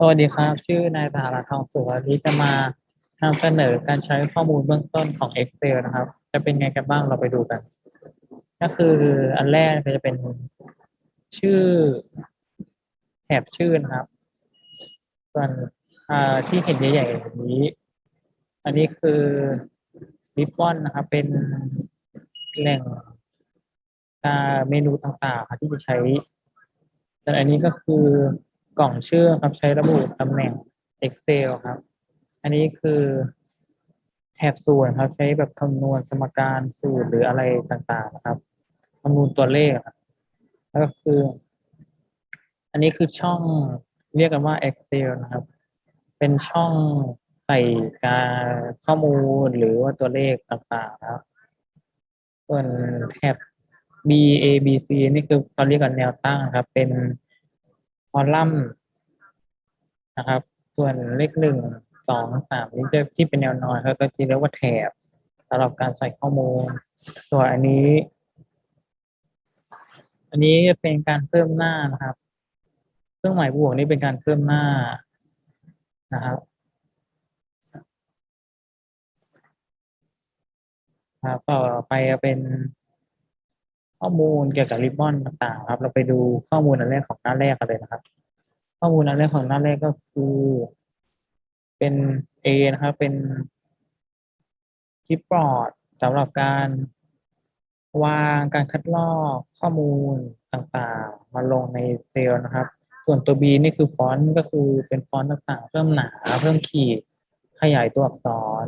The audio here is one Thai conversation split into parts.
สวัสดีครับ ชื่อนายสหรัฐทองสุวันนี้จะมานำเสนอการใช้ข้อมูลเบื้องต้นของ Excel นะครับ จะเป็นไงกันบ้างเราไปดูกัน ก็คืออันแรกจะเป็นชื่อแถบชื่อนะครับ ส่วนอ่าที่เห็นใหญ่ๆแบบนี้ อันนี้คือริบบอนนะครับ เป็นแหล่งเมนูต่างๆครับที่จะใช้ส่อันนี้ก็คือ กล่องชื่อครับใช้ระบุตำแหน่ง Excel ครับ อันนี้คือแถบส่วนครับ ใช้แบบคำนวณสมการสูตรหรืออะไรต่างๆนะครับคำนวณตัวเลขครับแล้วก็คือ อันนี้คือช่องเรียกกันว่า Excel นะครับ เป็นช่องใส่การข้อมูลหรือว่าตัวเลขต่างๆนะครับส่วนแถบ B A B C นี่คือเขาเรียกกันแนวตั้งครับ เป็น อลัมน์นะครับ ส่วนเลขหนึ่งสองสามนี่จะที่เป็นแนวนอนเขาก็จะเรียกว่าแถบสำหรับการใส่ข้อมูล ส่วนอันนี้ อันนี้เป็นการเพิ่มหน้านะครับ เครื่องหมายบวกนี่เป็นการเพิ่มหน้านะครับครับต่อไปเป็น ข้อมูลเกี่ยวกับริบบอนต่างๆครับ เราไปดูข้อมูลอันแรกของหน้าแรกกันเลยนะครับ ข้อมูลอันแรกของหน้าแรกก็คือ เป็น A นะครับ เป็นคลิปบอร์ดสำหรับการวางการคัดลอกข้อมูลต่างๆ มาลงในเซลล์นะครับ ส่วนตัว B นี่คือฟอนต์ก็คือเป็นฟอนต์ต่างๆ เพิ่มหนาเพิ่มขีด ขยายตัวอักษร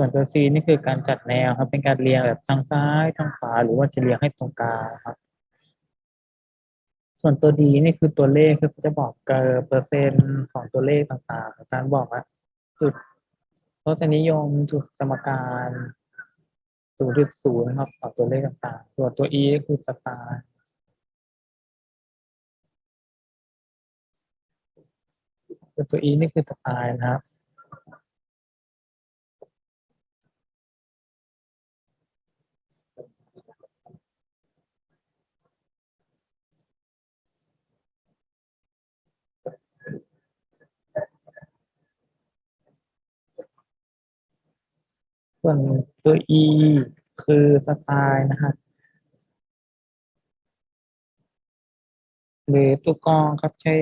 ส่วนตัว C นี่คือการจัดแนวครับ เป็นการเรียงแบบทางซ้ายทางขวาหรือว่าจะเรียงให้ตรงกลางครับ ส่วนตัว D นี่คือตัวเลขคือจะบอกเปอร์เซ็นต์ของตัวเลขต่างๆ การบอกว่าจุดทศนิยมจุดสมการศูนย์จุดศูนย์ครับของตัวเลขต่างๆ ส่วนตัว E ก็คือสไตล์ส่วตัว E นี่คือสไตล์นะครับ ส่วนตัว E คือสไตล์นะครับหรือตัวกรองครับใช้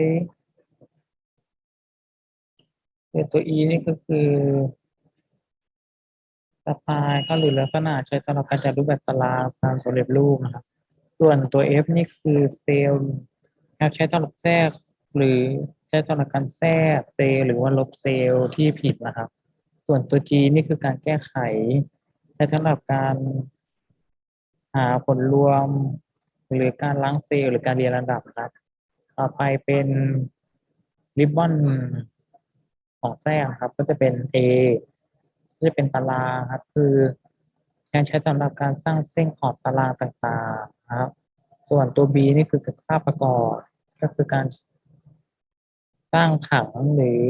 หรือตัว E นี่ก็คือสไตล์ก็หรือลักษณะใช้สำหรับการจัดรูปแบบตารางตามสำเร็จรูปนะครับ ส่วนตัว F นี่คือเซลล์ครับใช้สำหรับแทรกหรือใช้สำหรับการแทรกเซลล์หรือว่าลบเซลล์ที่ผิดนะครับ ส่วนตัว G นี่คือการแก้ไข ใช้สำหรับการหาผลรวม หรือการล้างเซลล์หรือการเรียนระดับครับ ต่อไปเป็นริบบอนของแทรกครับ ก็จะเป็น A ก็จะเป็นตารางครับ คือการใช้สำหรับการสร้างเส้นขอบตารางต่างๆครับ ส่วนตัว B นี่คือภาพประกอบ ก็คือการสร้างผังหรือ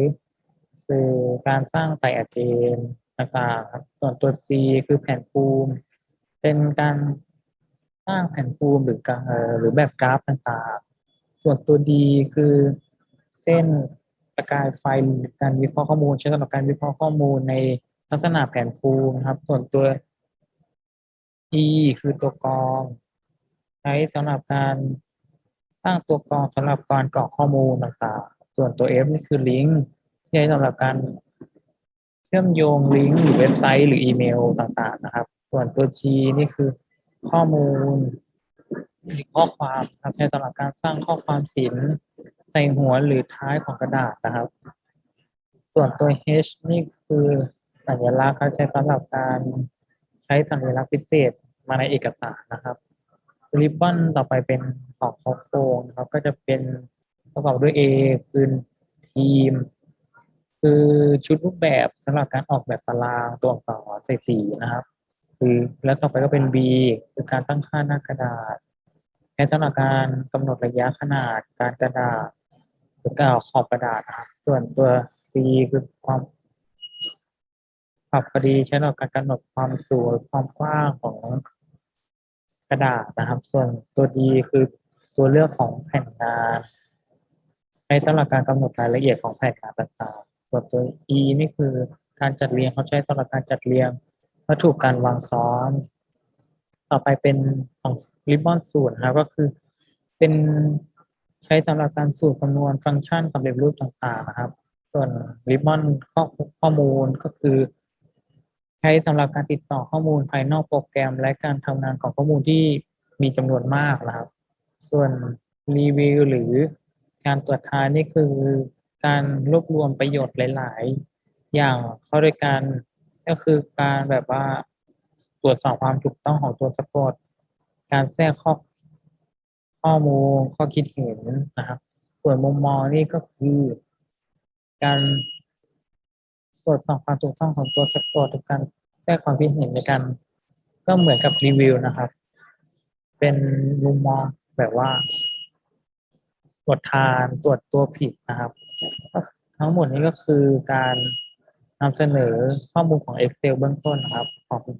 สื่อการสร้างไต่อาเกนต่างๆครับส่วนตัว C คือแผ่นภูมิ เป็นการสร้างแผ่นภูมิหรือการหรือแบบกราฟต่างๆ ส่วนตัว D คือเส้นประกายไฟหรือการวิเคราะห์ข้อมูลใช้สำหรับการวิเคราะห์ข้อมูลในลักษณะแผนภูมิครับ ส่วนตัว E คือตัวกรอง ใช้สำหรับการสร้างตัวกรองสำหรับการกรอกข้อมูลต่างๆ ส่วนตัว F นี่คือลิงก์ ช้สำหรับการเชื่อมโยงลิงก์หรือเว็บไซต์หรืออีเมลต่างๆนะครับ ส่วนตัว G นี่คือข้อมูลหรือข้อความครับใช้สำหรับการสร้างข้อความศิลป์ใส่หัวหรือท้ายของกระดาษนะครับ ส่วนตัว H นี่คือสัญลักษณ์ครับใช้สำหรับการใช้สัญลักษณ์พิเศษมาในเอกสารนะครับริบบอนต่อไปเป็นของคอโครงนะครับ ก็จะเป็นประกอบด้วย A คือทีม คือชุดรูปแบบสำหรับการออกแบบตารางตัวอักษรใส่สีนะครับ คือแล้วต่อไปก็เป็น B คือการตั้งค่าหน้ากระดาษใช้สำหรับการกำหนดระยะขนาดการกระดาษหรือการขอบกระดาษนะครับ ส่วนตัว C คือความปรับพอดีใช้สำหรับการกำหนดความสูงความกว้างของกระดาษนะครับ ส่วนตัว D คือตัวเลือกของแผ่นงานใช้สำหรับการกำหนดรายละเอียดของแผนงานต่าง วนตัว E นี่คือการจัดเรียงเขาใช้สำหรับการจัดเรียงวัตถุการวางซ้อน ต่อไปเป็นของ ribbon สูตรนะครับก็คือเป็นใช้สำหรับการสูตรคำนวณฟังก์ชันสำเร็จรูปต่างๆนะครับ ส่วน ribbon ข้อข้อมูลก็คือ ใช้สำหรับการติดต่อข้อมูลภายนอกโปรแกรม และการทำงานของข้อมูลที่มีจำนวนมากนะครับ ส่วนรีวิวหรือการตรวจทานนี่คือ การรวบรวมประโยชน์หลาย ๆ อย่างเข้าด้วยกันก็คือการแบบว่าตรวจสอบความถูกต้องของตัวสะกด การแทรกข้อข้อมูลข้อคิดเห็นนะครับส่วนมุมมองนี่ก็คือ การตรวจสอบความถูกต้องของตัวสะกดหรือการแทรกความคิดเห็นในการก็เหมือนกับรีวิวนะครับ เป็นมุมมองแบบว่า ตรวจทานตรวจตัวผิดนะครับก็ทั้งหมดนี้ก็คือการนำเสนอข้อมูลของ Excel เบื้องต้นนะครับ ขอบคุณ